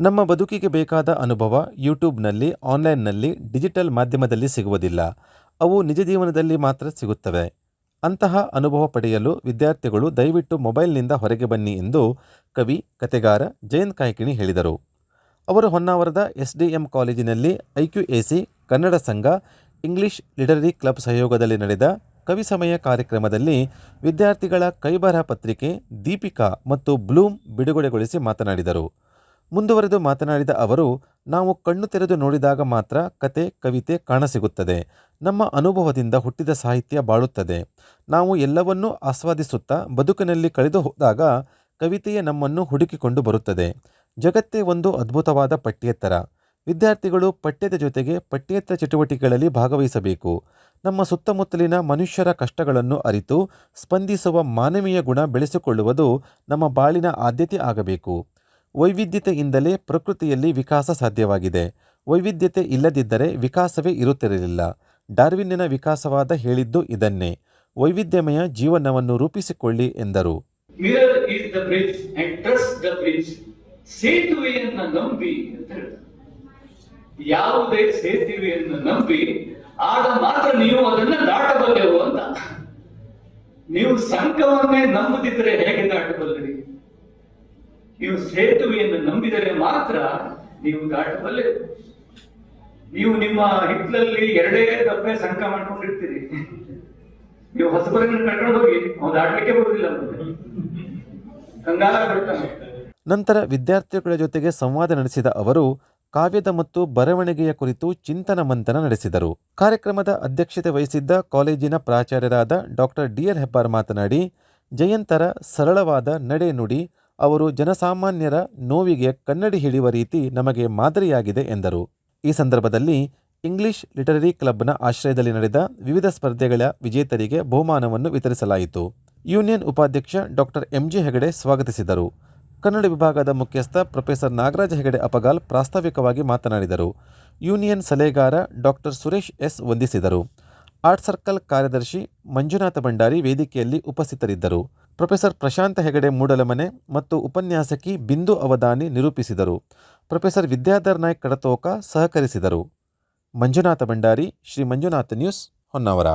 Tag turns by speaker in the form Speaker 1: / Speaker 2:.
Speaker 1: ನಮ್ಮ ಬದುಕಿಗೆ ಬೇಕಾದ ಅನುಭವ ಯೂಟ್ಯೂಬ್ನಲ್ಲಿ, ಆನ್ಲೈನ್ನಲ್ಲಿ, ಡಿಜಿಟಲ್ ಮಾಧ್ಯಮದಲ್ಲಿ ಸಿಗುವುದಿಲ್ಲ. ಅವು ನಿಜ ಜೀವನದಲ್ಲಿ ಮಾತ್ರ ಸಿಗುತ್ತವೆ. ಅಂತಹ ಅನುಭವ ಪಡೆಯಲು ವಿದ್ಯಾರ್ಥಿಗಳು ದಯವಿಟ್ಟು ಮೊಬೈಲ್ನಿಂದ ಹೊರಗೆ ಬನ್ನಿ ಎಂದು ಕವಿ, ಕತೆಗಾರ ಜಯಂತ್ ಕಾಯ್ಕಿಣಿ ಹೇಳಿದರು. ಅವರು ಹೊನ್ನಾವರದ ಎಸ್ಡಿಎಂ ಕಾಲೇಜಿನಲ್ಲಿ ಐಕ್ಯುಎಸಿ ಕನ್ನಡ ಸಂಘ, ಇಂಗ್ಲಿಷ್ ಲಿಟರರಿ ಕ್ಲಬ್ ಸಹಯೋಗದಲ್ಲಿ ನಡೆದ ಕವಿ ಸಮಯ ಕಾರ್ಯಕ್ರಮದಲ್ಲಿ ವಿದ್ಯಾರ್ಥಿಗಳ ಕೈಬರಹ ಪತ್ರಿಕೆ, ದೀಪಿಕಾ ಮತ್ತು ಬ್ಲೂಮ್ ಬಿಡುಗಡೆಗೊಳಿಸಿ ಮಾತನಾಡಿದರು. ಮುಂದುವರೆದು ಮಾತನಾಡಿದ ಅವರು, ನಾವು ಕಣ್ಣು ತೆರೆದು ನೋಡಿದಾಗ ಮಾತ್ರ ಕತೆ, ಕವಿತೆ ಕಾಣಸಿಗುತ್ತದೆ. ನಮ್ಮ ಅನುಭವದಿಂದ ಹುಟ್ಟಿದ ಸಾಹಿತ್ಯ ಬಾಳುತ್ತದೆ. ನಾವು ಎಲ್ಲವನ್ನೂ ಆಸ್ವಾದಿಸುತ್ತಾ ಬದುಕಿನಲ್ಲಿ ಕಳೆದು ಹೋದಾಗ ಕವಿತೆಯೇ ನಮ್ಮನ್ನು ಹುಡುಕಿಕೊಂಡು ಬರುತ್ತದೆ. ಜಗತ್ತೇ ಒಂದು ಅದ್ಭುತವಾದ ಪಠ್ಯೇತರ. ವಿದ್ಯಾರ್ಥಿಗಳು ಪಠ್ಯದ ಜೊತೆಗೆ ಪಠ್ಯೇತರ ಚಟುವಟಿಕೆಗಳಲ್ಲಿ ಭಾಗವಹಿಸಬೇಕು. ನಮ್ಮ ಸುತ್ತಮುತ್ತಲಿನ ಮನುಷ್ಯರ ಕಷ್ಟಗಳನ್ನು ಅರಿತು, ಸ್ಪಂದಿಸುವ ಮಾನವೀಯ ಗುಣ ಬೆಳೆಸಿಕೊಳ್ಳುವುದು ನಮ್ಮ ಬಾಳಿನ ಆದ್ಯತೆ ಆಗಬೇಕು. ವೈವಿಧ್ಯತೆಯಿಂದಲೇ ಪ್ರಕೃತಿಯಲ್ಲಿ ವಿಕಾಸ ಸಾಧ್ಯವಾಗಿದೆ. ವೈವಿಧ್ಯತೆ ಇಲ್ಲದಿದ್ದರೆ ವಿಕಾಸವೇ ಇರುತ್ತಿರಲಿಲ್ಲ. ಡಾರ್ವಿನ್ನಿನ ವಿಕಾಸವಾದ ಹೇಳಿದ್ದು ಇದನ್ನೇ. ವೈವಿಧ್ಯಮಯ ಜೀವನವನ್ನು ರೂಪಿಸಿಕೊಳ್ಳಿ ಎಂದರು.
Speaker 2: ಸೇತುವೆಯನ್ನು ನಂಬಿ ಅಂತ ಹೇಳ್ತಾರೆ ಯಾವುದೇ ಸೇತುವೆಯನ್ನು ನಂಬಿ ಆಗ ಮಾತ್ರ ನೀವು ಅದನ್ನ ದಾಟಬಲ್ಲೆವು ಅಂತ. ನೀವು ಸಂಘವನ್ನೇ ನಂಬದಿದ್ರೆ ಹೇಗೆ ದಾಟಬಲ್ಲರಿ? ನೀವು ಸೇತುವೆಯನ್ನು ನಂಬಿದರೆ ಮಾತ್ರ ನೀವು ದಾಟಬಲ್ಲೆ ನೀವು ನಿಮ್ಮ ಹಿತ್ತಲಲ್ಲಿ ಎರಡೇ ದಪ್ಪೆ ಸಂಕ ಮಾಡ್ಕೊಂಡಿರ್ತೀರಿ. ನೀವು ಹೊಸಬರನ್ನು ಕರ್ಕೊಂಡು ಹೋಗಿ, ಅವ್ನು ದಾಟಲಿಕ್ಕೆ ಬರುವುದಿಲ್ಲ ಕಂಗಾಲ ಬಿಡ್ತಾನೆ.
Speaker 1: ನಂತರ ವಿದ್ಯಾರ್ಥಿಗಳ ಜೊತೆಗೆ ಸಂವಾದ ನಡೆಸಿದ ಅವರು, ಕಾವ್ಯದ ಮತ್ತು ಬರವಣಿಗೆಯ ಕುರಿತು ಚಿಂತನ ಮಂಥನ ನಡೆಸಿದರು. ಕಾರ್ಯಕ್ರಮದ ಅಧ್ಯಕ್ಷತೆ ವಹಿಸಿದ್ದ ಕಾಲೇಜಿನ ಪ್ರಾಚಾರ್ಯರಾದ ಡಾಕ್ಟರ್ ಡಿಎಲ್ ಹೆಬ್ಬಾರ್ ಮಾತನಾಡಿ, ಜಯಂತರ ಸರಳವಾದ ನಡೆ ನುಡಿ ಅವರು ಜನಸಾಮಾನ್ಯರ ನೋವಿಗೆ ಕನ್ನಡಿ ಹಿಡಿಯುವ ರೀತಿ ನಮಗೆ ಮಾದರಿಯಾಗಿದೆ ಎಂದರು. ಈ ಸಂದರ್ಭದಲ್ಲಿ ಇಂಗ್ಲಿಷ್ ಲಿಟರರಿ ಕ್ಲಬ್ನ ಆಶ್ರಯದಲ್ಲಿ ನಡೆದ ವಿವಿಧ ಸ್ಪರ್ಧೆಗಳ ವಿಜೇತರಿಗೆ ಬಹುಮಾನವನ್ನು ವಿತರಿಸಲಾಯಿತು. ಯೂನಿಯನ್ ಉಪಾಧ್ಯಕ್ಷ ಡಾಕ್ಟರ್ ಎಂಜಿ ಹೆಗಡೆ ಸ್ವಾಗತಿಸಿದರು. ಕನ್ನಡ ವಿಭಾಗದ ಮುಖ್ಯಸ್ಥ ಪ್ರೊಫೆಸರ್ ನಾಗರಾಜ ಹೆಗಡೆ ಅಪಗಾಲ್ ಪ್ರಾಸ್ತಾವಿಕವಾಗಿ ಮಾತನಾಡಿದರು. ಯೂನಿಯನ್ ಸಲಹೆಗಾರ ಡಾಕ್ಟರ್ ಸುರೇಶ್ ಎಸ್ ವಂದಿಸಿದರು. ಆರ್ಟ್ ಸರ್ಕಲ್ ಕಾರ್ಯದರ್ಶಿ ಮಂಜುನಾಥ ಭಂಡಾರಿ ವೇದಿಕೆಯಲ್ಲಿ ಉಪಸ್ಥಿತರಿದ್ದರು. ಪ್ರೊಫೆಸರ್ ಪ್ರಶಾಂತ ಹೆಗಡೆ ಮೂಡಲಮನೆ ಮತ್ತು ಉಪನ್ಯಾಸಕಿ ಬಿಂದು ಅವಧಾನಿ ನಿರೂಪಿಸಿದರು. ಪ್ರೊಫೆಸರ್ ವಿದ್ಯಾಧರ್ ನಾಯ್ಕ್ ಕಡತೋಕ ಸಹಕರಿಸಿದರು. ಮಂಜುನಾಥ ಭಂಡಾರಿ, ಶ್ರೀ ಮಂಜುನಾಥ ನ್ಯೂಸ್ ಹೊನ್ನಾವರ.